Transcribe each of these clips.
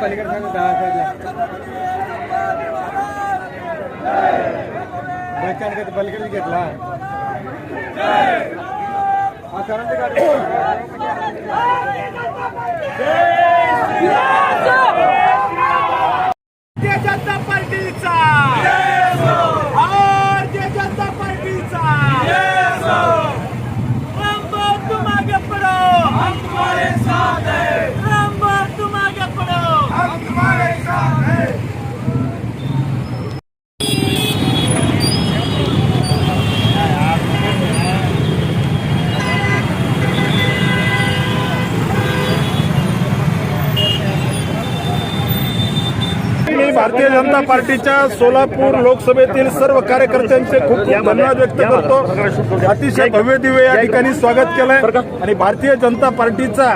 पलीकडे सांगा दहा साईडला बस स्टँड का पलीकडे घेतला हा करंट गाडी भारतीय जनता पार्टीचा भारतीय जनता पार्टीचा रामबा तुम आगे पढ़ो हम तुम्हारे साथ हैं रामबा तुम आगे पढ़ो हम तुम्हारे साथ हैं मी भारतीय जनता पार्टीच्या सोलापूर लोकसभेतील सर्व कार्यकर्त्यांचे खूप खूप धन्यवाद व्यक्त करतो. अतिशय भव्य दिव्य या ठिकाणी स्वागत केलंय. आणि भारतीय जनता पार्टीचा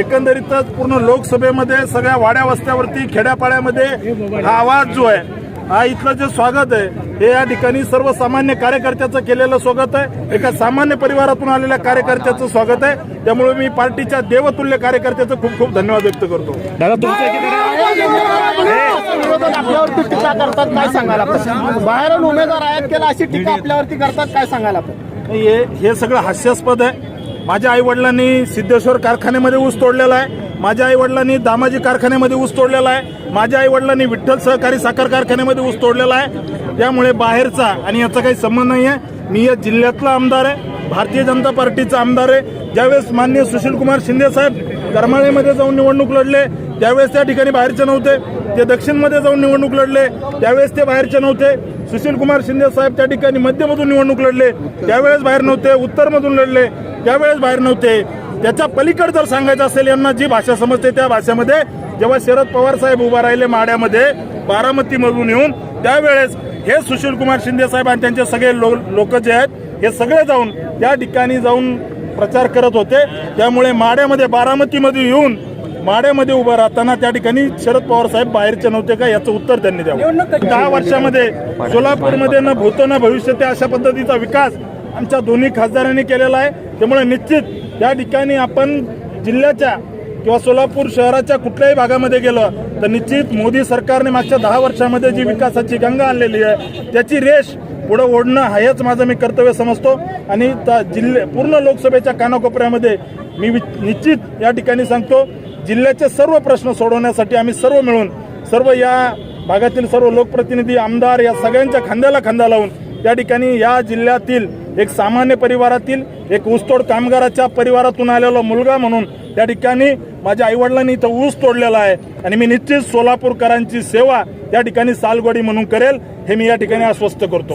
एकंदरीतच पूर्ण लोकसभेमध्ये सगळ्या वाड्या वस्त्यावरती खेड्यापाड्यामध्ये हा आवाज जो आहे हा इथलं जे स्वागत आहे हे या ठिकाणी सर्वसामान्य कार्यकर्त्याचं केलेलं स्वागत आहे. एका सामान्य परिवारातून आलेल्या कार्यकर्त्याचं स्वागत आहे. त्यामुळे मी पार्टीच्या देवतुल्य कार्यकर्त्याचं खूप खूप धन्यवाद व्यक्त करतो. विरोधक आपल्यावरती टीका करतात काय सांगायला आपण? बाहेरून उमेदवार आयात केला अशी टीका आपल्यावरती करतात काय सांगायला आपण? हे हे सगळं हास्यास्पद आहे. माझ्या आई वडिलांनी सिद्धेश्वर कारखान्यामध्ये ऊस तोडलेला आहे. माझ्या आई वडिलांनी दामाजी कारखान्यामध्ये ऊस तोडलेला आहे. माझ्या आई वडिलांनी विठ्ठल सहकारी साखर कारखान्यामध्ये ऊस तोडलेला आहे. त्यामुळे बाहेरचा आणि याचा काही संबंध नाही आहे मी या जिल्ह्यातला आमदार आहे. भारतीय जनता पार्टीचा आमदार आहे. ज्यावेळेस माननीय सुशील कुमार शिंदे साहेब करमाळेमध्ये जाऊन निवडणूक लढले त्यावेळेस त्या ठिकाणी बाहेरचे नव्हते. ते दक्षिणमध्ये जाऊन निवडणूक लढले. त्यावेळेस ते बाहेरचे नव्हते. सुशील कुमार शिंदे साहेब त्या ठिकाणी मध्यमधून निवडणूक लढले. त्यावेळेस बाहेर नव्हते. उत्तरमधून लढले. त्यावेळेस बाहेर नव्हते. त्याच्या पलीकडे जर सांगायचं असेल यांना जी भाषा समजते त्या भाषेमध्ये जेव्हा शरद पवार साहेब उभा राहिले माड्यामध्ये बारामतीमधून येऊन त्यावेळेस हे सुशील कुमार शिंदे साहेब आणि त्यांचे सगळे लो लोक जे आहेत हे सगळे जाऊन त्या ठिकाणी जाऊन प्रचार करत होते. त्यामुळे माड्यामध्ये बारामतीमध्ये येऊन माड्यामध्ये उभं राहताना त्या ठिकाणी शरद पवार साहेब बाहेरचे नव्हते का? याचं उत्तर त्यांनी द्यावं. दहा वर्षामध्ये सोलापूरमध्ये न भूत न भविष्य त्या अशा पद्धतीचा विकास आमच्या दोन्ही खासदारांनी केलेला आहे. त्यामुळे निश्चित या ठिकाणी आपण जिल्ह्याच्या किंवा सोलापूर शहराच्या कुठल्याही भागामध्ये गेलं तर निश्चित मोदी सरकारने मागच्या दहा वर्षामध्ये जी विकासाची गंगा आणलेली आहे त्याची रेष पुढे ओढणं हेच माझं मी कर्तव्य समजतो. आणि त्या जिल्हे पूर्ण लोकसभेच्या कानाकोपऱ्यामध्ये मी वि- निश्चित या ठिकाणी सांगतो जिल्ह्याचे सर्व प्रश्न सोडवण्यासाठी आम्ही सर्व मिळून सर्व या भागातील सर्व लोकप्रतिनिधी आमदार या सगळ्यांच्या खांद्याला खांदा लावून त्या ठिकाणी या जिल्ह्यातील एक सामान्य परिवारातील एक ऊसतोड कामगाराच्या परिवारातून आलेला मुलगा म्हणून त्या ठिकाणी माझ्या आईवडिलांनी इथं ऊस तोडलेला आहे आणि मी निश्चित सोलापूरकरांची सेवा या ठिकाणी सालगोडी म्हणून करेल हे मी या ठिकाणी आश्वस्त करतो.